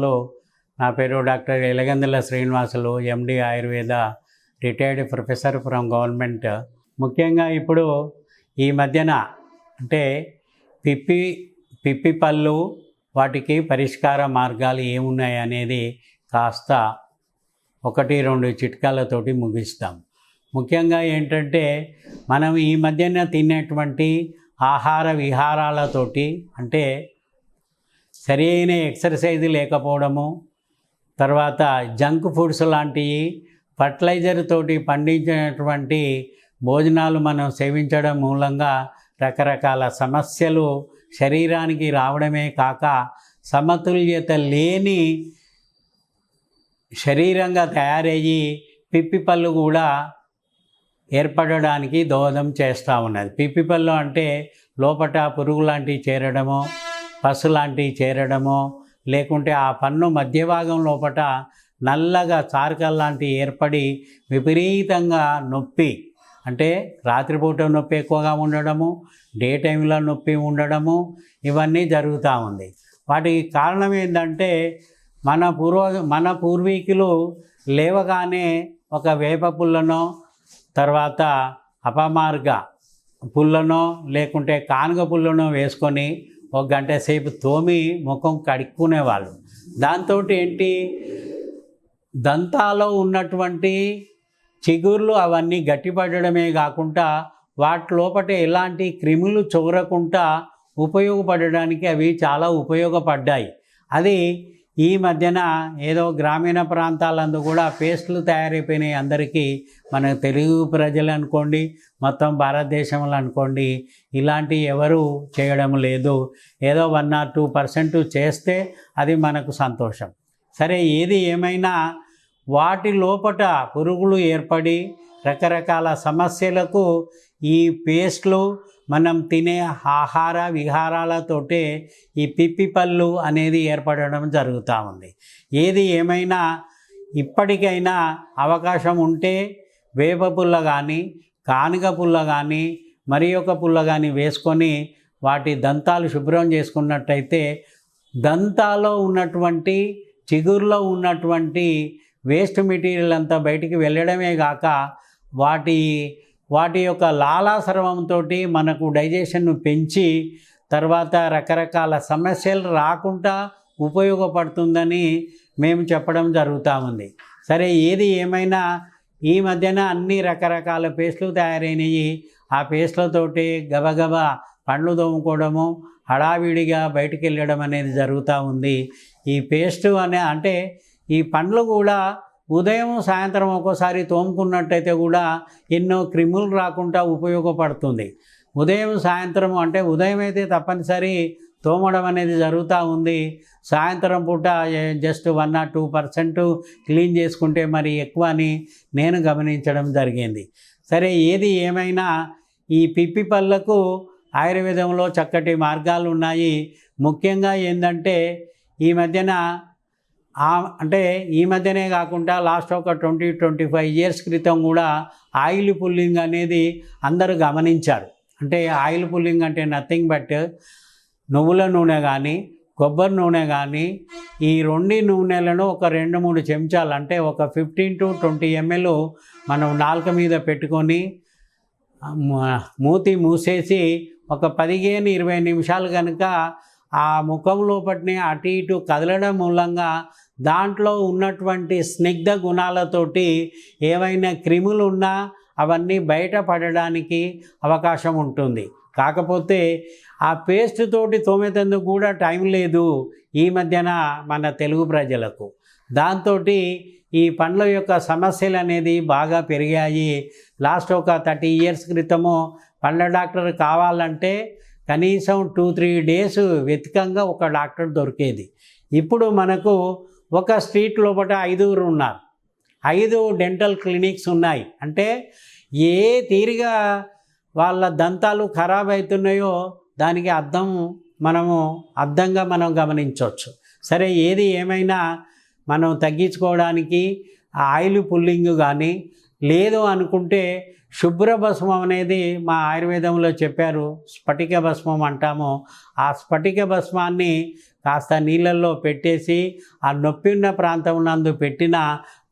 మిత్రులు నా పేరు doctor Elagandula Srinivasulu MD Ayurveda retired professor from government. ముఖ్యంగా ఇప్పుడు ఈ మధ్యన అంటే పిప్పి పిప్పి పళ్ళు వాటికి పరిష్కార మార్గాలు ఏమున్నాయి అనేది కాస్త ఒకటి రెండు చిట్కాలతోటి ముగిస్తాం. ముఖ్యంగా ఏంటంటే మనం ఈ మధ్యన తినేటువంటి ఆహార విహారాలతోటి అంటే సరైన ఎక్సర్సైజ్ లేకపోవడము తర్వాత జంక్ ఫుడ్స్ లాంటివి ఫర్టిలైజర్ తోటి పండించినటువంటి భోజనాలు మనం సేవించడం మూలంగా రకరకాల సమస్యలు శరీరానికి రావడమే కాక సమతుల్యత లేని శరీరంగా తయారయ్యి పిప్పి పళ్ళు కూడా ఏర్పడడానికి దోహదం చేస్తూ ఉన్నది. పిప్పి పళ్ళు అంటే లోపట పురుగు లాంటివి చేరడము పసు లాంటివి చేరడమో లేకుంటే ఆ పన్ను మధ్య భాగం లోపట నల్లగా చారకల్ లాంటివి ఏర్పడి విపరీతంగా నొప్పి. అంటే రాత్రిపూట నొప్పి ఎక్కువగా ఉండడము డే టైంలో నొప్పి ఉండడము ఇవన్నీ జరుగుతూ ఉంది. వాటికి కారణం ఏంటంటే మన పూర్వ మన పూర్వీకులు లేవగానే ఒక వేప పుల్లనో తర్వాత అపమార్గ పుల్లనో లేకుంటే కానుగ పుల్లనో వేసుకొని ఒక గంట సేపు తోమి ముఖం కడుక్కునేవాళ్ళు. దాంతో ఏంటి? దంతాలో ఉన్నటువంటి చిగుర్లు అవన్నీ గట్టిపడడమే కాకుండా వాటి లోపల ఎలాంటి క్రిములు చూరకుండా ఉపయోగపడడానికి అవి చాలా ఉపయోగపడ్డాయి. అది ఈ మధ్యన ఏదో గ్రామీణ ప్రాంతాలందు కూడా పేస్టులు తయారైపోయినాయి అందరికీ. మన తెలుగు ప్రజలు అనుకోండి మొత్తం భారతదేశంలో అనుకోండి ఇలాంటి ఎవరు చేయడం లేదు. ఏదో వన్ ఆర్ టూ పర్సెంట్ చేస్తే అది మనకు సంతోషం. సరే ఏది ఏమైనా వాటి లోపట పురుగులు ఏర్పడి రకరకాల సమస్యలకు ఈ పేస్ట్లు మనం తినే ఆహార విహారాలతోటే ఈ పిప్పి పళ్ళు అనేది ఏర్పడడం జరుగుతూ ఉంది. ఏది ఏమైనా ఇప్పటికైనా అవకాశం ఉంటే వేప పుల్ల కానీ కానుక పుల్ల కానీ మరి ఒక పుల్ల కానీ వేసుకొని వాటి దంతాలు శుభ్రం చేసుకున్నట్టయితే దంతాలో ఉన్నటువంటి చిగురులో ఉన్నటువంటి వేస్ట్ మెటీరియల్ అంతా బయటికి వెళ్ళడమే కాక వాటి వాటి యొక్క లాలాసర్వంతో మనకు డైజెషన్ను పెంచి తర్వాత రకరకాల సమస్యలు రాకుండా ఉపయోగపడుతుందని మేము చెప్పడం జరుగుతూ ఉంది. సరే ఏది ఏమైనా ఈ మధ్యన అన్ని రకరకాల పేస్టులు తయారైనవి ఆ పేస్టులతోటి గబగబా పండ్లు తోముకోవడము హడావిడిగా బయటికి వెళ్ళడం అనేది జరుగుతూ ఉంది. ఈ పేస్ట్ అనే అంటే ఈ పండ్లు కూడా ఉదయం సాయంత్రం ఒక్కోసారి తోముకున్నట్టయితే కూడా ఎన్నో క్రిములు రాకుండా ఉపయోగపడుతుంది. ఉదయం సాయంత్రం అంటే ఉదయం అయితే తప్పనిసరి తోమడం అనేది జరుగుతూ ఉంది. సాయంత్రం పూట just one or two percent clean చేసుకుంటే మరి ఎక్కువ అని నేను గమనించడం జరిగింది. సరే ఏది ఏమైనా ఈ పిప్పి పళ్ళకు ఆయుర్వేదంలో చక్కటి మార్గాలు ఉన్నాయి ముఖ్యంగా ఏంటంటే ఈ మధ్యన అంటే ఈ మధ్యనే కాకుండా లాస్ట్ ఒక ట్వంటీ ట్వంటీ ఫైవ్ ఇయర్స్ క్రితం కూడా ఆయిల్ పుల్లింగ్ అనేది అందరూ గమనించారు. అంటే ఆయిల్ పుల్లింగ్ అంటే నథింగ్ బట్ నువ్వుల నూనె కానీ కొబ్బరి నూనె కానీ ఈ రెండు నూనెలను ఒక రెండు మూడు చెంచాలు అంటే ఒక ఫిఫ్టీన్ టు ట్వంటీ ఎంఎల్ మనం నాలుక మీద పెట్టుకొని మూతి మూసేసి ఒక పదిహేను ఇరవై నిమిషాలు కనుక ఆ ముఖం లోపటిని అటు ఇటు కదలడం మూలంగా దాంట్లో ఉన్నటువంటి స్నిగ్ధ గుణాలతోటి ఏవైనా క్రిములు ఉన్నా అవన్నీ బయటపడడానికి అవకాశం ఉంటుంది. కాకపోతే ఆ పేస్ట్ తోటి తోమేతందుకు కూడా టైం లేదు ఈ మధ్యన మన తెలుగు ప్రజలకు. దాంతో ఈ పండ్ల యొక్క సమస్యలు అనేది బాగా పెరిగాయి. లాస్ట్ ఒక థర్టీ ఇయర్స్ క్రితము పండ్ల డాక్టర్ కావాలంటే కనీసం టూ త్రీ డేస్ వెతికంగా ఒక డాక్టర్ దొరికేది. ఇప్పుడు మనకు ఒక స్ట్రీట్ లోపల ఐదుగురు ఉన్నారు. ఐదు డెంటల్ క్లినిక్స్ ఉన్నాయి. అంటే ఏ తీరిగా వాళ్ళ దంతాలు ఖరాబ్ అవుతున్నాయో దానికి అర్థం మనము అర్థంగా మనం గమనించవచ్చు. సరే ఏది ఏమైనా మనం తగ్గించుకోవడానికి ఆ ఆయిల్ పుల్లింగ్ కానీ లేదు అనుకుంటే శుభ్ర భస్మం అనేది మా ఆయుర్వేదంలో చెప్పారు స్ఫటిక భస్మం అంటాము. ఆ స్ఫటిక భస్మాన్ని కాస్త నీళ్ళల్లో పెట్టేసి ఆ నొప్పి ఉన్న ప్రాంతం నందు పెట్టిన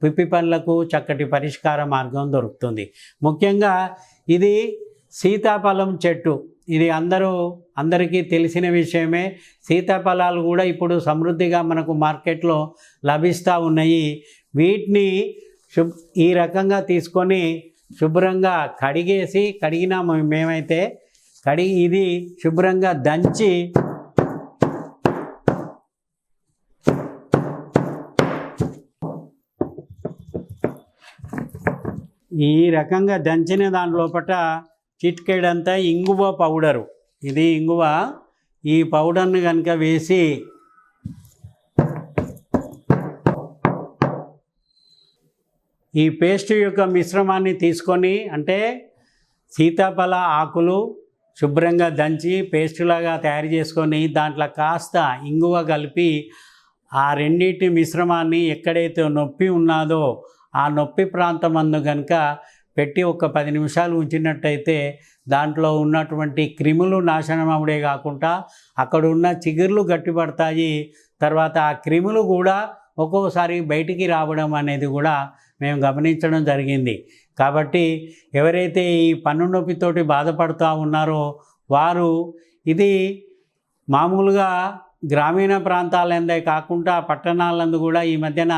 పిప్పి పనులకు చక్కటి పరిష్కార మార్గం దొరుకుతుంది. ముఖ్యంగా ఇది సీతాఫలం చెట్టు. ఇది అందరూ అందరికీ తెలిసిన విషయమే. సీతాఫలాలు కూడా ఇప్పుడు సమృద్ధిగా మనకు మార్కెట్లో లభిస్తూ ఉన్నాయి. వీటిని శుభ్ ఈ రకంగా తీసుకొని శుభ్రంగా కడిగేసి కడిగినాము మేమైతే. కడిగి ఇది శుభ్రంగా దంచి ఈ రకంగా దంచిన దాని లోపల చిట్కేడంతా ఇంగువ పౌడరు. ఇది ఇంగువ. ఈ పౌడర్ని కనుక వేసి ఈ పేస్ట్ యొక్క మిశ్రమాన్ని తీసుకొని అంటే సీతాఫల ఆకులు శుభ్రంగా దంచి పేస్టులాగా తయారు చేసుకొని దాంట్లో కాస్త ఇంగువ కలిపి ఆ రెండింటి మిశ్రమాన్ని ఎక్కడైతే నొప్పి ఉన్నాదో ఆ నొప్పి ప్రాంతం అందు కనుక పెట్టి ఒక పది నిమిషాలు ఉంచినట్టయితే దాంట్లో ఉన్నటువంటి క్రిములు నాశనం అవడే కాకుండా అక్కడ ఉన్న చిగుర్లు గట్టిపడతాయి. తర్వాత ఆ క్రిములు కూడా ఒక్కొక్కసారి బయటికి రావడం అనేది కూడా మేము గమనించడం జరిగింది. కాబట్టి ఎవరైతే ఈ పన్ను నొప్పితోటి బాధపడుతూ ఉన్నారో వారు ఇది మామూలుగా గ్రామీణ ప్రాంతాలందే కాకుండా పట్టణాలందు కూడా ఈ మధ్యన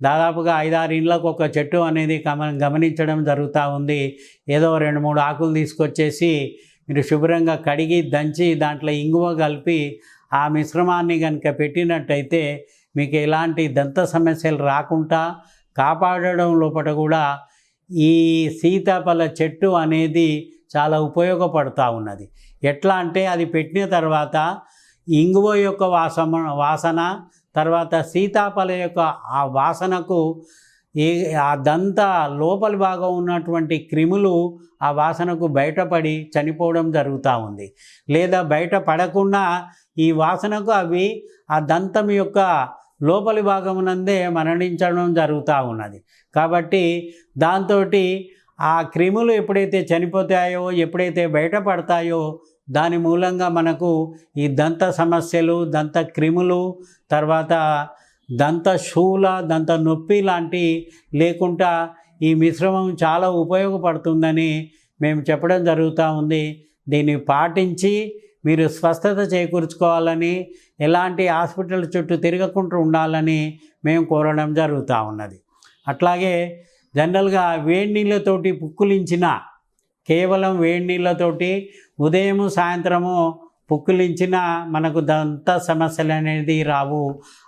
దాదాపుగా ఐదారు ఇండ్లకు ఒక చెట్టు అనేది గమ గమనించడం జరుగుతూ ఉంది. ఏదో రెండు మూడు ఆకులు తీసుకొచ్చేసి మీరు శుభ్రంగా కడిగి దంచి దాంట్లో ఇంగువ కలిపి ఆ మిశ్రమాన్ని కనుక పెట్టినట్టయితే మీకు ఎలాంటి దంత సమస్యలు రాకుండా కాపాడడం లోపల కూడా ఈ సీతాఫల చెట్టు అనేది చాలా ఉపయోగపడుతూ ఉన్నది. ఎట్లా అంటే అది పెట్టిన తర్వాత ఇంగువ యొక్క వాసన వాసన తర్వాత సీతాఫల యొక్క ఆ వాసనకు ఈ ఆ దంత లోపలి భాగం ఉన్నటువంటి క్రిములు ఆ వాసనకు బయటపడి చనిపోవడం జరుగుతూ ఉంది. లేదా బయట పడకుండా ఈ వాసనకు అవి ఆ దంతం యొక్క లోపలి భాగమునందే మరణించడం జరుగుతూ ఉన్నది. కాబట్టి దాంతో ఆ క్రిములు ఎప్పుడైతే చనిపోతాయో ఎప్పుడైతే బయటపడతాయో దాని మూలంగా మనకు ఈ దంత సమస్యలు దంత క్రిములు తర్వాత దంత శూల దంత నొప్పి లాంటి లేకుండా ఈ మిశ్రమం చాలా ఉపయోగపడుతుందని మేము చెప్పడం జరుగుతూ ఉంది. దీన్ని పాటించి మీరు స్వస్థత చేకూర్చుకోవాలని ఎలాంటి హాస్పిటల్ చుట్టూ తిరగకుండా ఉండాలని మేము కోరడం జరుగుతూ ఉన్నది. అట్లాగే జనరల్గా వేడి నీళ్ళతోటి పుక్కులించిన కేవలం వేడి నీళ్ళతోటి ఉదయం సాయంత్రము పుక్కులించిన మనకు దంత సమస్యలు అనేది రావు.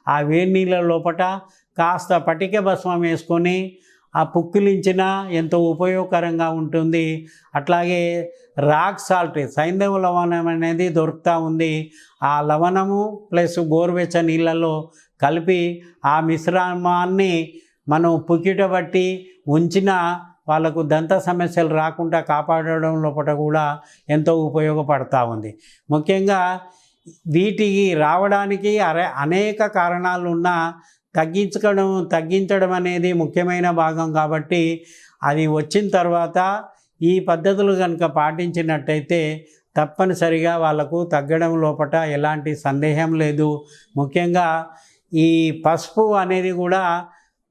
ఆ వేడి నీళ్ళ లోపట కాస్త పటిక భస్మం వేసుకొని ఆ పుక్కిలించిన ఎంతో ఉపయోగకరంగా ఉంటుంది. అట్లాగే రాక్ సాల్ట్ సైంధవ లవణం అనేది దొరుకుతూ ఉంది. ఆ లవణము ప్లస్ గోరువెచ్చ నీళ్ళలో కలిపి ఆ మిశ్రమాన్ని మనం పుక్కిటబట్టి ఉంచిన వాళ్ళకు దంత సమస్యలు రాకుండా కాపాడడం లోపల కూడా ఎంతో ఉపయోగపడతా ఉంది. ముఖ్యంగా వీటికి రావడానికి అరే అనేక కారణాలు ఉన్నా తగ్గించడం తగ్గించడం అనేది ముఖ్యమైన భాగం కాబట్టి అది వచ్చిన తర్వాత ఈ పద్ధతులు కనుక పాటించినట్టయితే తప్పనిసరిగా వాళ్ళకు తగ్గడం లోపట ఎలాంటి సందేహం లేదు. ముఖ్యంగా ఈ పసుపు అనేది కూడా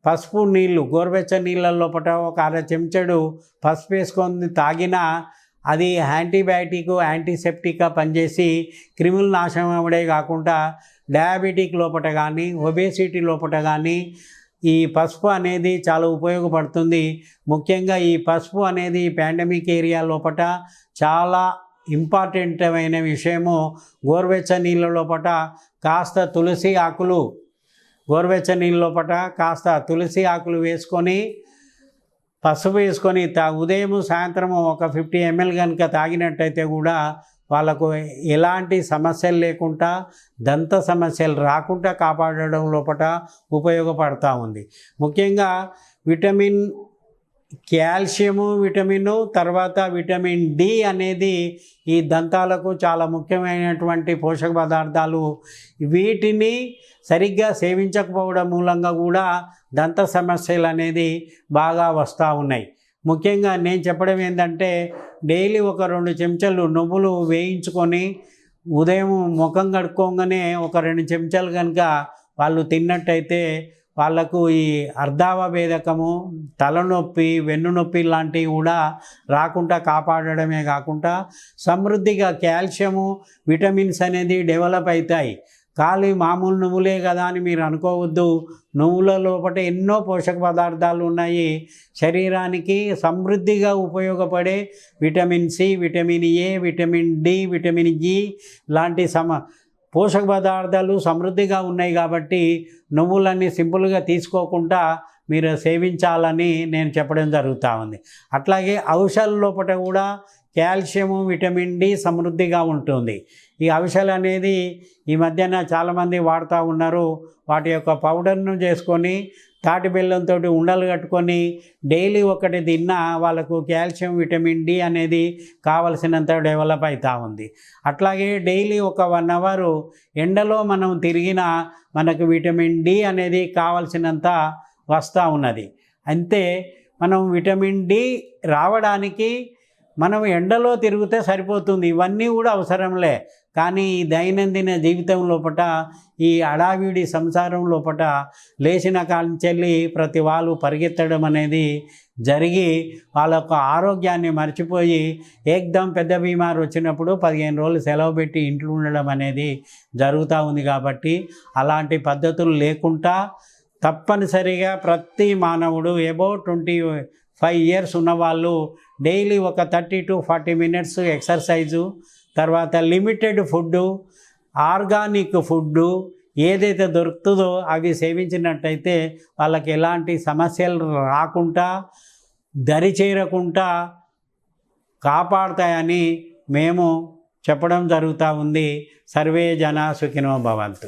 పసుపు నీళ్ళు గోరువెచ్చ నీళ్ళ లోపల ఒక అర చెంచడు పసుపు వేసుకొని తాగినా అది యాంటీబయాటిక్ యాంటీసెప్టిక్గా పనిచేసి క్రిములు నాశనం అవడే కాకుండా డయాబెటిక్ లోపట కానీ ఒబేసిటీ లోపట కానీ ఈ పసుపు అనేది చాలా ఉపయోగపడుతుంది. ముఖ్యంగా ఈ పసుపు అనేది పాండమిక్ ఏరియా లోపట చాలా ఇంపార్టెంట్ అయిన విషయము. గోరువెచ్చ నీళ్ళ లోపట కాస్త తులసి ఆకులు గోరువెచ్చ నీళ్ళ లోపట కాస్త తులసి ఆకులు వేసుకొని పసుపు వేసుకొని తా ఉదయం సాయంత్రము ఒక ఫిఫ్టీ ఎంఎల్ కనుక తాగినట్టయితే కూడా వాళ్ళకు ఎలాంటి సమస్యలు లేకుండా దంత సమస్యలు రాకుండా కాపాడడం లోపల ఉపయోగపడతా ఉంది. ముఖ్యంగా విటమిన్ కాల్షియము విటమిన్ తర్వాత విటమిన్ డి అనేది ఈ దంతాలకు చాలా ముఖ్యమైనటువంటి పోషక పదార్థాలు. వీటిని సరిగ్గా సేవించకపోవడం మూలంగా కూడా దంత సమస్యలు అనేది బాగా వస్తూ ఉన్నాయి. ముఖ్యంగా నేను చెప్పడం ఏంటంటే డైలీ ఒక రెండు చెంచాలు నువ్వులు వేయించుకొని ఉదయం ముఖం కడుక్కోగానే ఒక రెండు చెంచాలు కనుక వాళ్ళు తిన్నట్టయితే వాళ్ళకు ఈ అర్ధావభేదకము తలనొప్పి వెన్నునొప్పి లాంటివి కూడా రాకుండా కాపాడడమే కాకుండా సమృద్ధిగా కాల్షియము విటమిన్స్ అనేది డెవలప్ అవుతాయి ఖాళీ మామూలు నువ్వులే కదా అని మీరు అనుకోవద్దు. నువ్వుల లోపల ఎన్నో పోషక పదార్థాలు ఉన్నాయి. శరీరానికి సమృద్ధిగా ఉపయోగపడే vitamin C vitamin A vitamin D vitamin G లాంటి సమ పోషక పదార్థాలు సమృద్ధిగా ఉన్నాయి కాబట్టి నువ్వులన్నీ సింపుల్గా తీసుకోకుండా మీరు సేవించాలని నేను చెప్పడం జరుగుతూ ఉంది. అట్లాగే ఔషధ లోపల కూడా కాల్షియము విటమిన్ డి సమృద్ధిగా ఉంటుంది. ఈ ఔషధాలు అనేది ఈ మధ్యన చాలామంది వాడుతూ ఉన్నారు. వాటి యొక్క పౌడర్ను చేసుకొని తాటి బెల్లంతో ఉండలు కట్టుకొని డైలీ ఒకటి తిన్నా వాళ్ళకు కాల్షియం విటమిన్ డి అనేది కావలసినంత డెవలప్ అవుతూ ఉంది. అట్లాగే డైలీ ఒక వన్ అవర్ ఎండలో మనం తిరిగినా మనకు విటమిన్ డి అనేది కావలసినంత వస్తూ ఉన్నది. అంతే మనం విటమిన్ డి రావడానికి మనం ఎండలో తిరిగితే సరిపోతుంది. ఇవన్నీ కూడా అవసరంలే. కానీ ఈ దైనందిన జీవితం లోపట ఈ అడావిడి సంసారం లోపట లేచిన కాంచెల్లి ప్రతి వాళ్ళు పరిగెత్తడం అనేది జరిగి వాళ్ళ యొక్క ఆరోగ్యాన్ని మర్చిపోయి ఏకదం పెద్ద బీమారు వచ్చినప్పుడు పదిహేను రోజులు సెలవు పెట్టి ఇంట్లో ఉండడం అనేది జరుగుతూ ఉంది కాబట్టి అలాంటి పద్ధతులు లేకుండా తప్పనిసరిగా ప్రతి మానవుడు ఎబో ట్వంటీ ఫైవ్ ఇయర్స్ ఉన్నవాళ్ళు డైలీ ఒక thirty to forty minutes exercise తర్వాత లిమిటెడ్ ఫుడ్డు ఆర్గానిక్ ఫుడ్డు ఏదైతే దొరుకుతుందో అవి సేవించినట్టయితే వాళ్ళకి ఎలాంటి సమస్యలు రాకుండా దరి చేరకుండా కాపాడతాయని మేము చెప్పడం జరుగుతూ ఉంది. సర్వే జన సుఖినో భవంతు.